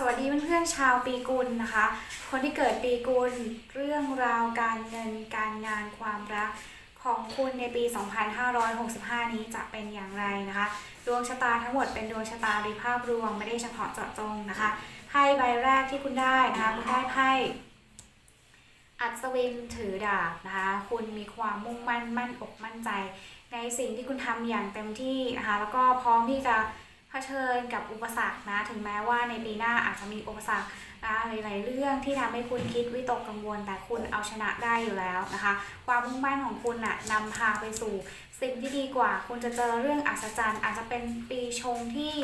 สวัสดีเพื่อนๆชาวปีกุลนะคะ คนที่เกิดปีกุลเรื่องราวการเงินการงานความรักของคุณในปี 2565 นี้จะเป็นอย่างไรนะคะ ดวงชะตาทั้งหมดเป็นดวงชะตาโดยภาพรวมไม่ได้เฉพาะเจาะจงนะคะไพ่ใบแรกที่คุณได้นะคะคุณได้ไพ่อัศวินถือดาบนะคะ คุณมีความมุ่งมั่นมั่นอกมั่นใจ ในสิ่งที่คุณทำอย่างเต็มที่นะคะแล้วก็พร้อมที่จะ เผชิญกับอุปสรรคนะ ถึงแม้ว่าในปีหน้าอาจจะมีอุปสรรคนะหลายๆเรื่องที่ทำให้คุณคิดวิตกกังวล แต่คุณเอาชนะได้อยู่แล้วนะคะ ความมุ่งมั่นของคุณน่ะนำพาไปสู่สิ่งที่ดีกว่า คุณจะเจอเรื่องอัศจรรย์ อาจจะเป็นปีชงที่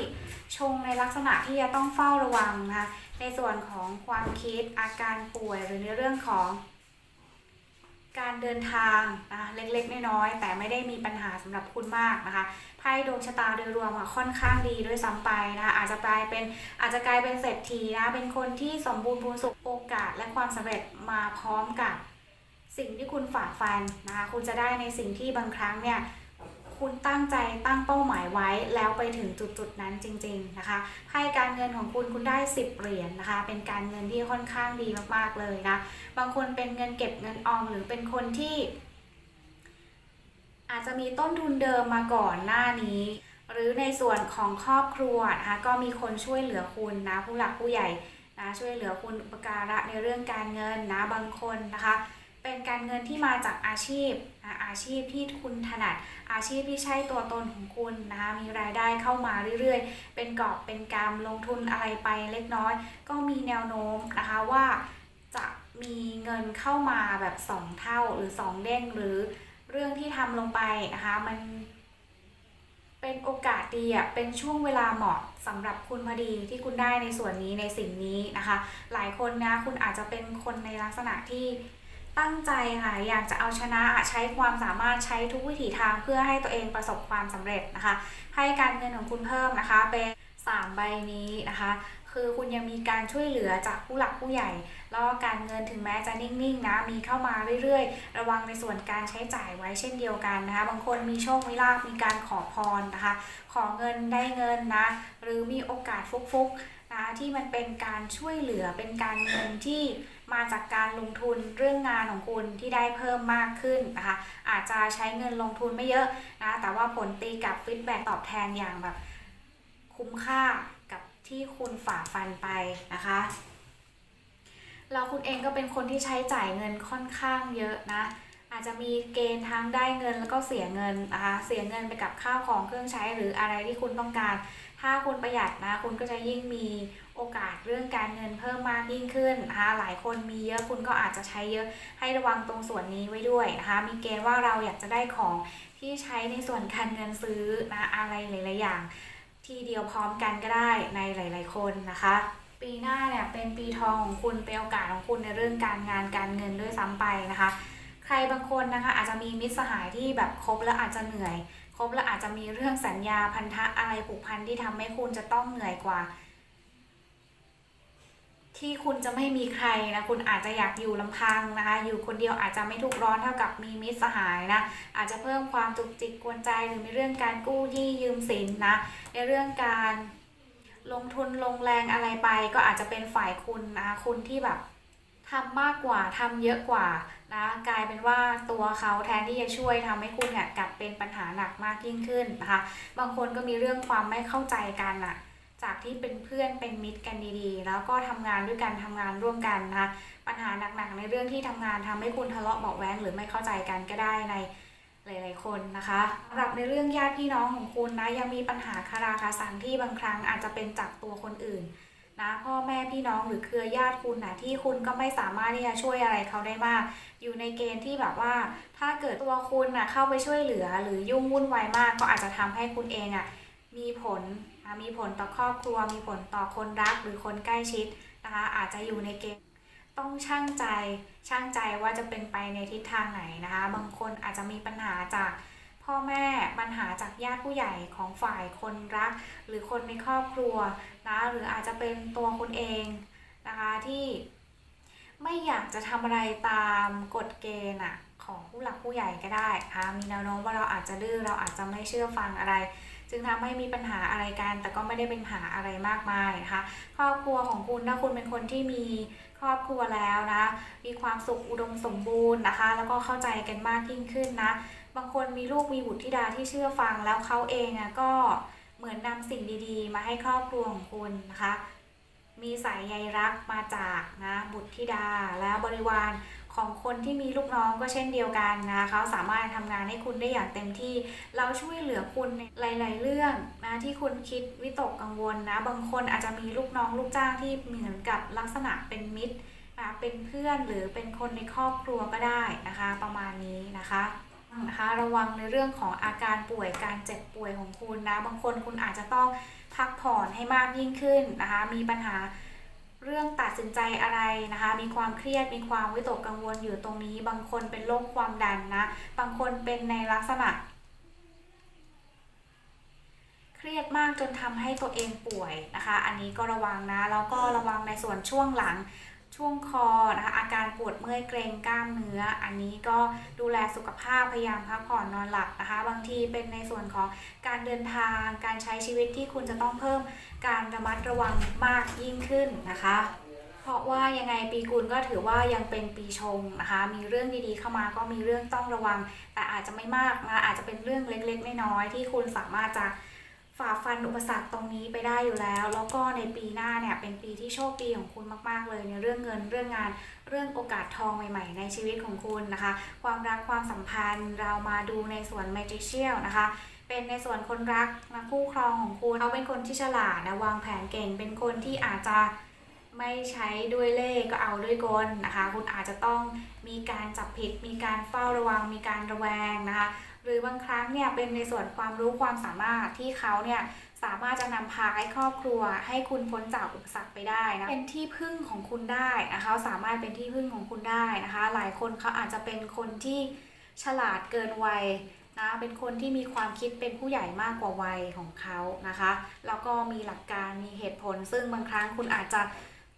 ชงในลักษณะที่จะต้องเฝ้าระวังนะคะในส่วนของความคิดอาการป่วยหรือในเรื่องของ การเดินทางนะคะเล็กๆ น้อยๆแต่ไม่ได้มีปัญหาสำหรับคุณมากนะคะไพ่ดวงชะตาโดยรวมอะค่อนข้างดีด้วยซ้ำไปนะคะอาจจะกลายเป็นอาจจะกลายเป็นเศรษฐีนะเป็นคนที่สมบูรณ์พูนสุขโอกาสและความสำเร็จมาพร้อมกับ สิ่งที่คุณฝ่าฟันนะคะคุณจะได้ในสิ่งที่บางครั้งเนี่ย คุณตั้งใจตั้งเป้าหมายไว้แล้วไปถึงจุดๆนั้นจริง ๆนะคะไพ่การเงินของคุณคุณได้ 10 เหรียญนะคะ เป็นการเงินที่ค่อนข้างดีมากๆเลยนะ บางคนเป็นเงินเก็บเงินออมหรือเป็นคนที่ อาจจะมีต้นทุนเดิมมาก่อนหน้านี้ หรือในส่วนของครอบครัวนะคะก็มีคนช่วยเหลือคุณนะผู้หลักผู้ใหญ่นะช่วยเหลือคุณอุปการะในเรื่องการเงินนะบางคนนะคะ เป็นการเงินที่มาจากอาชีพนะอาชีพที่คุณถนัด อาชีพที่ใช่ตัวตนของคุณนะคะมีรายได้เข้ามาเรื่อยๆ เป็นกอบเป็นกำลงทุนอะไรไปเล็กน้อย ก็มีแนวโน้มนะคะว่าจะมีเงินเข้ามาแบบ 2 เท่าหรือ 2 เด้งหรือเรื่องที่ทำลงไปนะคะมันเป็นโอกาสดีอะ เป็นช่วงเวลาเหมาะสำหรับคุณพอดีที่คุณได้ในส่วนนี้ในสิ่งนี้นะคะ หลายคนนะคุณอาจจะเป็นคนในลักษณะที่ ตั้งใจค่ะ อยากจะเอาชนะใช้ความสามารถใช้ทุกวิถีทางเพื่อให้ตัวเองประสบความสำเร็จนะคะ ให้การเงินของคุณเพิ่มนะคะเป็นสามใบนี้นะคะ คือคุณยังมีการช่วยเหลือจากผู้หลักผู้ใหญ่ แล้วก็การเงินถึงแม้จะนิ่งๆนะ มีเข้ามาเรื่อยๆ ระวังในส่วนการใช้จ่ายไว้เช่นเดียวกันนะคะ บางคนมีโชคมีลาภมีการขอพรนะคะ ขอเงินได้เงินนะ หรือมีโอกาสฟุกๆนะที่มันเป็นการช่วยเหลือเป็นการเงินที่ มาจากการลงทุนเรื่องงานของคุณที่ได้เพิ่มมากขึ้นนะคะอาจจะใช้เงินลงทุนไม่เยอะนะแต่ว่าผลตีกับฟีดแบ็ตอบแทนอย่างแบบคุ้มค่ากับที่คุณฝ่าฟันไปนะคะเราคุณเองก็เป็นคนที่ใช้จ่ายเงินค่อนข้างเยอะนะอาจจะมีเกณฑ์ทั้งได้เงินแล้วก็เสียเงินนะคะเสียเงินไปกับข้าวของเครื่องใช้หรืออะไรที่คุณต้องการ ถ้าคุณประหยัดนะคุณก็จะยิ่งมี โอกาสเรื่องการเงินเพิ่มมากยิ่งขึ้นนะคะหลายคนมีเยอะคุณก็อาจจะใช้เยอะให้ระวังตรงส่วนนี้ไว้ด้วยนะคะมีเกณฑ์ว่าเราอยากจะได้ของที่ใช้ในส่วนการเงินซื้อนะอะไรหลาย ๆ อย่าง ทีเดียวพร้อมกันก็ได้ในหลาย ๆ คนนะคะปีหน้าเนี่ยเป็นปีทองของคุณเป็นโอกาสของคุณในเรื่องการงานการเงินด้วยซ้ำไปนะคะ ใครบางคนนะคะอาจจะมีมิตรสหายที่แบบคบแล้วอาจจะเหนื่อย คบแล้วอาจจะมีเรื่องสัญญาพันธะอะไรผูกพันที่ทำให้คุณจะต้องเหนื่อยกว่า ที่คุณจะไม่มีใครนะคุณอาจจะอยากอยู่ลำพังนะคะ อยู่คนเดียวอาจจะไม่ทุกร้อนเท่ากับมีมิตรสหายนะอาจจะเพิ่มความจุกจิกกวนใจหรือในเรื่องการกู้ที่ยืมสินนะในเรื่องการลงทุนลงแรงอะไรไป ก็อาจจะเป็นฝ่ายคุณนะคุณที่แบบทำมากกว่าทำเยอะกว่านะกลายเป็นว่าตัวเขาแทนที่จะช่วยทำให้คุณเนี่ยกลับเป็นปัญหาหนักมากยิ่งขึ้นนะคะ บางคนก็มีเรื่องความไม่เข้าใจกันอะ จากที่เป็นเพื่อนเป็นมิตรกันดีๆ แล้วก็ทำงานด้วยกันทำงานร่วมกันนะคะปัญหาหนักๆในเรื่องที่ทำงานทำให้คุณทะเลาะเบาะแว้งหรือไม่เข้าใจกันก็ได้ในหลายๆคนนะคะสำหรับในเรื่องญาติพี่น้องของคุณนะยังมีปัญหาคาราคาซังที่บางครั้งอาจจะเป็นจากตัวคนอื่นนะพ่อแม่พี่น้องหรือเครือญาติคุณนะที่คุณก็ไม่สามารถที่จะช่วยอะไรเขาได้มาก อยู่ในเกณฑ์ที่แบบว่า ถ้าเกิดตัวคุณนะเข้าไปช่วยเหลือ หรือยุ่งวุ่นวายมาก ก็อาจจะทำให้คุณเองอะมีผล มีผลต่อครอบครัว มีผลต่อคนรักหรือคนใกล้ชิดนะคะ อาจจะอยู่ในเกณฑ์ต้องช่างใจช่างใจว่าจะเป็นไปในทิศทางไหนนะคะ บางคนอาจจะมีปัญหาจากพ่อแม่ปัญหาจากญาติผู้ใหญ่ของฝ่ายคนรัก หรือคนในครอบครัวนะหรืออาจจะเป็นตัวคุณเองนะคะที่ไม่อยากจะทำอะไรตามกฎเกณฑ์อะของผู้หลักผู้ใหญ่ก็ได้นะคะมีแนวโน้มว่าเราอาจจะดื้อเราอาจจะไม่เชื่อฟังอะไร จึงทำให้มีปัญหาอะไรกัน แต่ก็ไม่ได้เป็นปัญหาอะไรมากมายนะคะ ครอบครัวของคุณถ้าคุณเป็นคนที่มีครอบครัวแล้วนะ มีความสุขอุดมสมบูรณ์นะคะ แล้วก็เข้าใจกันมากยิ่งขึ้นนะ บางคนมีลูกมีบุตรธิดาที่เชื่อฟังแล้วเขาเองอะก็เหมือนนำสิ่งดีๆ มาให้ครอบครัวของคุณนะคะ มีสายใยรักมาจากนะบุตรธิดาและบริวาร ของคนที่มีลูกน้องก็เช่นเดียวกันนะเขาสามารถทำงานให้คุณได้อย่างเต็มที่ เราช่วยเหลือคุณในหลาย ๆ เรื่องนะที่คุณคิดวิตกกังวลนะบางคนอาจจะมีลูกน้องลูกจ้างที่เหมือนกับลักษณะเป็นมิตรนะเป็นเพื่อนหรือเป็นคนในครอบครัวก็ได้นะคะ ประมาณนี้นะคะนะคะระวังในเรื่องของอาการป่วยการเจ็บป่วยของคุณนะ บางคนคุณอาจจะต้องพักผ่อนให้มากยิ่งขึ้นนะคะ มีปัญหา เรื่องตัดสินใจอะไรนะคะ มีความเครียด มีความวิตกกังวลอยู่ตรงนี้ บางคนเป็นโรคความดันนะ บางคนเป็นในลักษณะ เครียดมากจนทำให้ตัวเองป่วยนะคะ อันนี้ก็ระวังนะ แล้วก็ระวังในส่วนช่วงหลัง ช่วงคอนะคะอาการปวดเมื่อยเกร็งกล้ามเนื้อ อันนี้ก็ดูแลสุขภาพพยายามพักผ่อนนอนหลับนะคะ บางทีเป็นในส่วนของการเดินทางการใช้ชีวิตที่คุณจะต้องเพิ่มการระมัดระวังมากยิ่งขึ้นนะคะเพราะว่ายังไงปีกุลก็ถือว่ายังเป็นปีชงนะคะ มีเรื่องดีๆเข้ามาก็มีเรื่องต้องระวัง แต่อาจจะไม่มากนะอาจจะเป็นเรื่องเล็กๆน้อยๆที่คุณสามารถจะ ฝ่าฟันอุปสรรคตรงนี้ไปได้อยู่แล้ว แล้วก็ในปีหน้าเนี่ยเป็นปีที่โชคดีของคุณมาก ๆ เลยในเรื่องเงินเรื่องงานเรื่องโอกาสทองใหม่ ๆ ในชีวิตของคุณนะคะ ความรักความสัมพันธ์เรามาดูในส่วน Magician นะคะเป็นในส่วนคนรักนะคู่ครองของคุณเขาเป็นคนที่ฉลาดนะวางแผนเก่ง เป็นคนที่อาจจะไม่ใช้ด้วยเล่ก็เอาด้วยกลนะคะ คุณอาจจะต้องมีการจับผิด มีการเฝ้าระวัง มีการระแวงนะคะ หรือบางครั้งเนี่ยเป็นในส่วนความรู้ความสามารถที่เขาเนี่ยสามารถจะนำพาให้ครอบครัว ให้คุณพ้นจากอุปสรรคไปได้นะเป็นที่พึ่งของคุณได้นะคะสามารถเป็นที่พึ่งของคุณได้นะคะ หลายคนเขาอาจจะเป็นคนที่ฉลาดเกินวัยนะเป็นคนที่มีความคิดเป็นผู้ใหญ่มากกว่าวัยของเขานะคะ แล้วก็มีหลักการมีเหตุผล ซึ่งบางครั้งคุณอาจจะ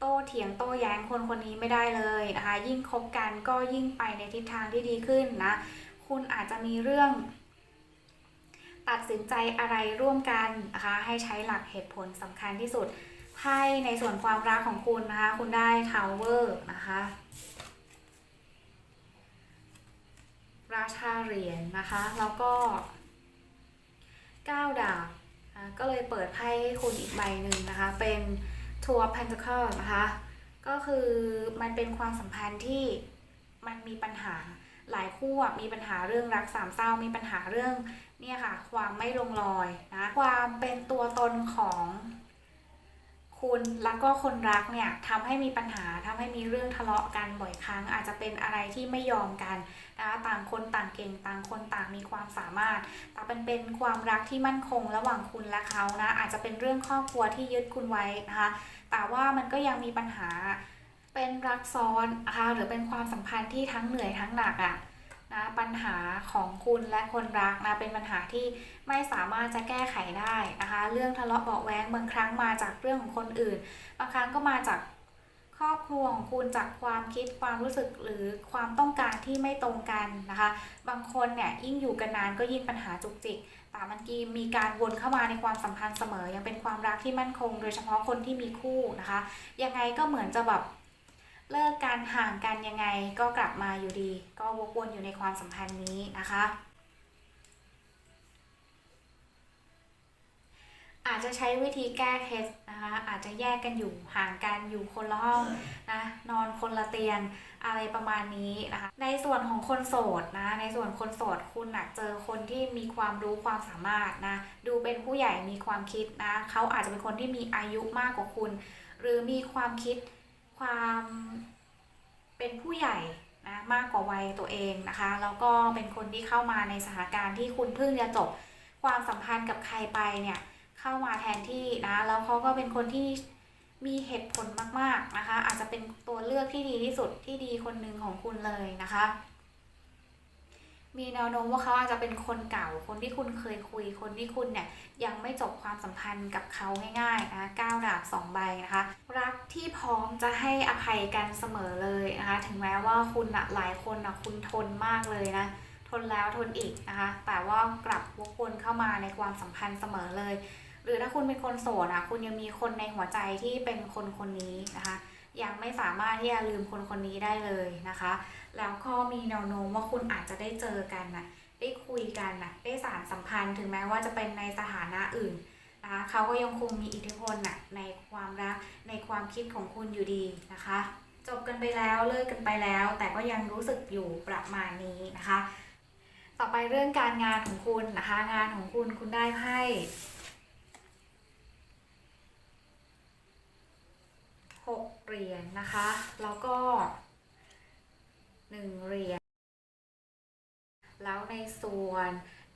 โต้เถียงโต้แย้งคนคนนี้ไม่ได้เลยนะคะ ยิ่งคบกันก็ยิ่งไปในทิศทางที่ดีขึ้นนะ คุณอาจจะมีเรื่อง ตัดสินใจอะไรร่วมกันนะคะ ให้ใช้หลักเหตุผลสำคัญที่สุดไพ่ในส่วนความรักของคุณนะคะ คุณได้ทาวเวอร์นะคะ ราชาเหรียญนะคะ แล้วก็ก้าวดาบอะก็เลยเปิดไพ่ให้คุณอีกใบหนึ่งนะคะ เป็นทัวร์ Pentacle นะคะ ก็คือมันเป็นความสัมพันธ์ที่มันมีปัญหา หลายคู่มีปัญหาเรื่องรักสามเศร้ามีปัญหาเรื่องเนี่ยค่ะ ความไม่ลงรอยนะความเป็นตัวตนของคุณแล้วก็คนรักเนี่ยทำให้มีปัญหาทำให้มีเรื่องทะเลาะกันบ่อยครั้ง อาจจะเป็นอะไรที่ไม่ยอมกันนะคะต่างคนต่างเก่งต่างคนต่างมีความสามารถ แต่เป็นเป็นความรักที่มั่นคงระหว่างคุณและเขานะอาจจะเป็นเรื่องครอบครัวที่ยึดคุณไว้นะคะแต่ว่ามันก็ยังมีปัญหา เป็นรักซ้อนนะคะหรือเป็นความสัมพันธ์ที่ทั้งเหนื่อยทั้งหนักอะ่ะนะปัญหาของคุณและคนรักนะเป็นปัญหาที่ไม่สามารถจะแก้ไขได้นะคะเรื่องทะเลาะเบาแวงบางครั้งมาจากเรื่องของคนอื่น บางครั้งก็มาจากครอบครัวของคุณจากความคิดความรู้สึกหรือความต้องการที่ไม่ตรงกันนะคะ บางคนเนี่ยยิ่งอยู่กันนานก็ยิ่งปัญหาจุกจิกแต่มันกีมีการวนเข้ามาในความสัมพันธ์เสมอ ยังเป็นความรักที่มั่นคง โดยเฉพาะคนที่มีคู่นะคะ ยังไงก็เหมือนจะแบบ เลิกการห่างกันยังไงก็กลับมาอยู่ดี ก็วกวนอยู่ในความสัมพันธ์นี้นะคะ อาจจะใช้วิธีแก้เคล็ดนะคะอาจจะแยกกันอยู่ห่างกันอยู่คนละห้องนะนอนคนละเตียงอะไรประมาณนี้นะคะในส่วนของคนโสดนะในส่วนคนโสดคุณนะเจอคนที่มีความรู้ความสามารถนะดูเป็นผู้ใหญ่มีความคิดนะเขาอาจจะเป็นคนที่มีอายุมากกว่าคุณ หรือมีความคิด ความเป็นผู้ใหญ่นะมากกว่าวัยตัวเองนะคะแล้วก็เป็นคนที่เข้ามาในสถานการณ์ที่คุณเพิ่งจะจบความสัมพันธ์กับใครไปเนี่ยเข้ามาแทนที่นะแล้วเขาก็เป็นคนที่มีเหตุผลมากๆนะคะ อาจจะเป็นตัวเลือกที่ดีที่สุดที่ดีคนหนึ่งของคุณเลยนะคะ มีแนวโน้มว่าเขาอาจจะเป็นคนเก่า คนที่คุณเคยคุย คนที่คุณเนี่ยยังไม่จบความสัมพันธ์กับเขาง่ายๆนะก้าวดาบสองใบนะคะ รักที่พร้อมจะให้อภัยกันเสมอเลยนะคะ ถึงแม้ว่าคุณอะหลายคนอะคุณทนมากเลยนะ ทนแล้วทนอีกนะคะ แต่ว่ากลับวกวนเข้ามาในความสัมพันธ์เสมอเลย หรือถ้าคุณเป็นคนโสดอะคุณยังมีคนในหัวใจที่เป็นคนคนนี้นะคะ ยังไม่สามารถที่จะลืมคนคนนี้ได้เลยนะคะ แล้วก็มีแนวโน้มว่าคุณอาจจะได้เจอกันนะได้คุยกันนะได้สารสัมพันธ์ถึงแม้ว่าจะเป็นในสถานะอื่นนะคะเขาก็ยังคงมีอิทธิพลนะในความรักในความคิดของคุณอยู่ดีนะคะ จบกันไปแล้วเลิกกันไปแล้ว แต่ก็ยังรู้สึกอยู่ประมาณนี้นะคะ ต่อไปเรื่องการงานของคุณนะคะงานของคุณคุณได้ไพ่หก เหรียญนะคะ แล้วก็หนึ่งเหรียญแล้วในส่วน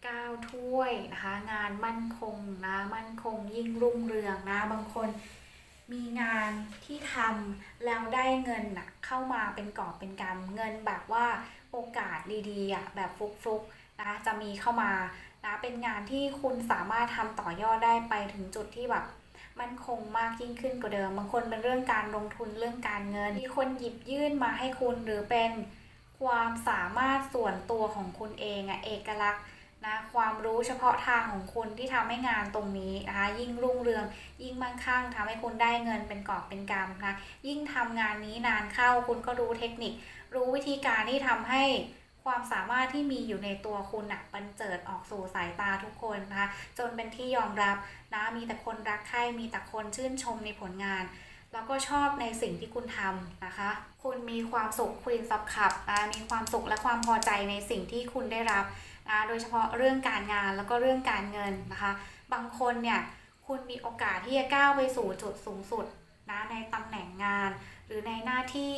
เก้าถ้วยนะคะ งานมั่นคงนะมั่นคงยิ่งรุ่งเรืองนะบางคนมีงานที่ทำแล้วได้เงินน่ะเข้ามาเป็นกอบเป็นกำเงินแบบว่าโอกาสดีๆอะแบบฟุกๆนะคะจะมีเข้ามานะเป็นงานที่คุณสามารถทำต่อยอดได้ไปถึงจุดที่แบบ มั่นคงมากยิ่งขึ้นกว่าเดิม บางคนเป็นเรื่องการลงทุนเรื่องการเงิน มีคนหยิบยื่นมาให้คุณหรือเป็นความสามารถส่วนตัวของคุณเองอะเอกลักษณ์นะความรู้เฉพาะทางของคุณที่ทำให้งานตรงนี้นะคะยิ่งรุ่งเรือง ยิ่งมั่งคั่งทำให้คุณได้เงินเป็นกอบเป็นกำนะยิ่งทำงานนี้นานเข้าคุณก็รู้เทคนิค รู้วิธีการที่ทำให้ ความสามารถที่มีอยู่ในตัวคุณนะบันเจิดออกสู่สายตาทุกคนนะคะ จนเป็นที่ยอมรับนะมีแต่คนรักใคร่มีแต่คนชื่นชมในผลงาน แล้วก็ชอบในสิ่งที่คุณทำนะคะ คุณมีความสุขควีนซับขับนะมีความสุขและความพอใจในสิ่งที่คุณได้รับนะโดยเฉพาะเรื่องการงานแล้วก็เรื่องการเงินนะคะ บางคนเนี่ยคุณมีโอกาสที่จะก้าวไปสู่จุดสูงสุดนะในตำแหน่งงาน หรือในหน้าที่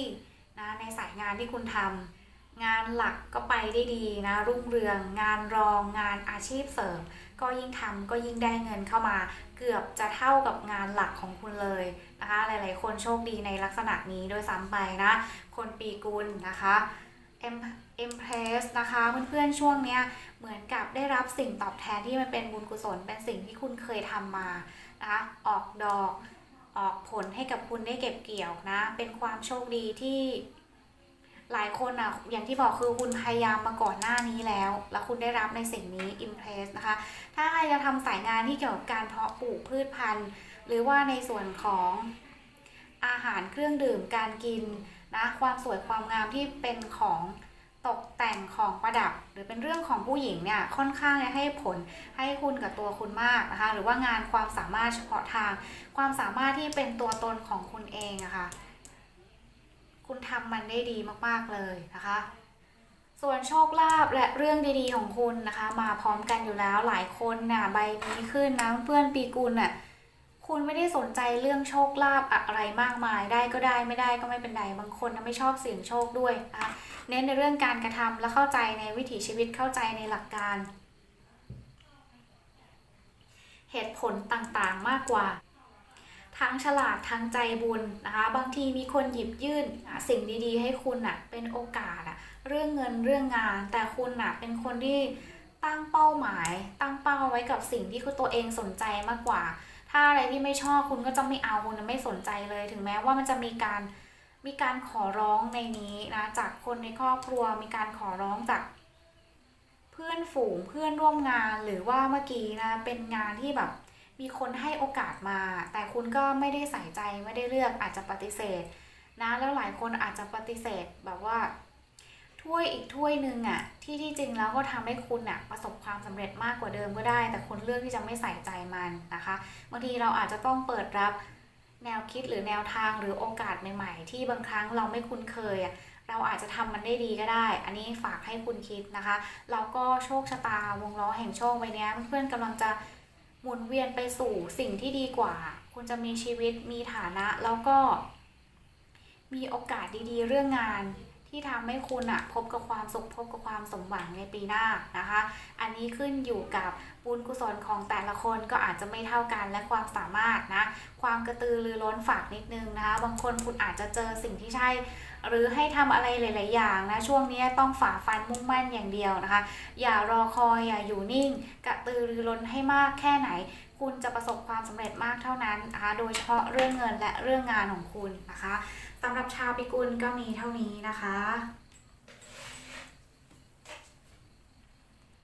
นะในสายงานที่คุณทำ งานหลักก็ไปได้ดีนะรุ่งเรือง งานรองงานอาชีพเสริม ก็ยิ่งทำก็ยิ่งได้เงินเข้ามา เกือบจะเท่ากับงานหลักของคุณเลยนะคะ หลายๆ คนโชคดีในลักษณะนี้โดยซ้ำไปนะ คนปีกุลนะคะเอ็มเอ็มเพรสนะคะเพื่อนๆช่วงเนี้ยเหมือนกับได้รับสิ่งตอบแทนที่มันเป็นบุญกุศลเป็นสิ่งที่คุณเคยทำมานะคะออกดอกออกผลให้กับคุณได้เก็บเกี่ยวนะ เป็นความโชคดีที่ หลายคนอะอย่างที่บอกคือคุณพยายามมาก่อนหน้านี้แล้ว แล้วคุณได้รับในสิ่งนี้ impress นะคะ ถ้าใครจะทำสายงานที่เกี่ยวกับการเพาะปลูกพืชพันธุ์ หรือว่าในส่วนของอาหารเครื่องดื่มการกินนะความสวยความงามที่เป็นของตกแต่งของประดับ หรือเป็นเรื่องของผู้หญิงเนี่ยค่อนข้างจะให้ผลให้คุณกับตัวคุณมากนะคะ หรือว่างานความสามารถเฉพาะทาง ความสามารถที่เป็นตัวตนของคุณเองอะคะ่ะ คุณทำมันได้ดีมากๆเลยนะคะ ส่วนโชคลาภและเรื่องดีๆของคุณนะคะ มาพร้อมกันอยู่แล้วหลายคนน่ะใบนี้ขึ้นนะเพื่อนปีกุลน่ะคุณไม่ได้สนใจเรื่องโชคลาภอะไรมากมายได้ก็ได้ไม่ได้ก็ไม่เป็นไรบางคนนะไม่ชอบเสี่ยงโชคด้วยนะคะเน้นในเรื่องการกระทำและเข้าใจในวิถีชีวิตเข้าใจในหลักการ เหตุผลต่างๆมากกว่า ทั้งฉลาดทั้งใจบุญนะคะ บางทีมีคนหยิบยื่นสิ่งดีๆ ให้คุณอะเป็นโอกาสอะเรื่องเงินเรื่องงาน แต่คุณอะเป็นคนที่ตั้งเป้าหมาย ตั้งเป้าไว้กับสิ่งที่คุณตัวเองสนใจมากกว่า ถ้าอะไรที่ไม่ชอบคุณก็จะไม่เอาคุณไม่สนใจเลย ถึงแม้ว่ามันจะมีการมีการขอร้องในนี้นะจากคนในครอบครัวมีการขอร้องจากเพื่อนฝูงเพื่อนร่วมงานหรือว่าเมื่อกี้นะเป็นงานที่แบบ มีคนให้โอกาสมา แต่คุณก็ไม่ได้ใส่ใจไม่ได้เลือกอาจจะปฏิเสธ นะแล้วหลายคนอาจจะปฏิเสธแบบว่าถ้วยอีกถ้วยหนึ่งอะที่ที่จริงแล้วก็ทำให้คุณอะประสบความสำเร็จมากกว่าเดิมก็ได้ แต่คุณเลือกที่จะไม่ใส่ใจมันนะคะบางทีเราอาจจะต้องเปิดรับแนวคิดหรือแนวทางหรือโอกาสใหม่ๆ ที่บางครั้งเราไม่คุ้นเคยอะเราอาจจะทำมันได้ดีก็ได้ อันนี้ฝากให้คุณคิดนะคะแล้วก็โชคชะตาวงล้อแห่งโชคใบนี้เพื่อนๆกำลังจะ หมุนเวียนไปสู่สิ่งที่ดีกว่า คุณจะมีชีวิตมีฐานะแล้วก็มีโอกาสดีๆ เรื่องงาน ที่ทำให้คุณอะพบกับความสุขพบกับความสมหวังในปีหน้านะคะ อันนี้ขึ้นอยู่กับบุญกุศลของแต่ละคนก็อาจจะไม่เท่ากันและความสามารถนะ ความกระตือรือร้นฝากนิดนึงนะคะ บางคนคุณอาจจะเจอสิ่งที่ใช่หรือให้ทำอะไรหลาย ๆ อย่างนะ ช่วงนี้ต้องฝ่าฟันมุ่งมั่นอย่างเดียวนะคะ อย่ารอคอยอย่าอยู่นิ่ง กระตือรือร้นให้มากแค่ไหน คุณจะประสบความสำเร็จมากเท่านั้นนะคะ โดยเฉพาะเรื่องเงินและเรื่องงานของคุณนะคะ สำหรับชาวปิกุลก็มีเท่านี้นะคะ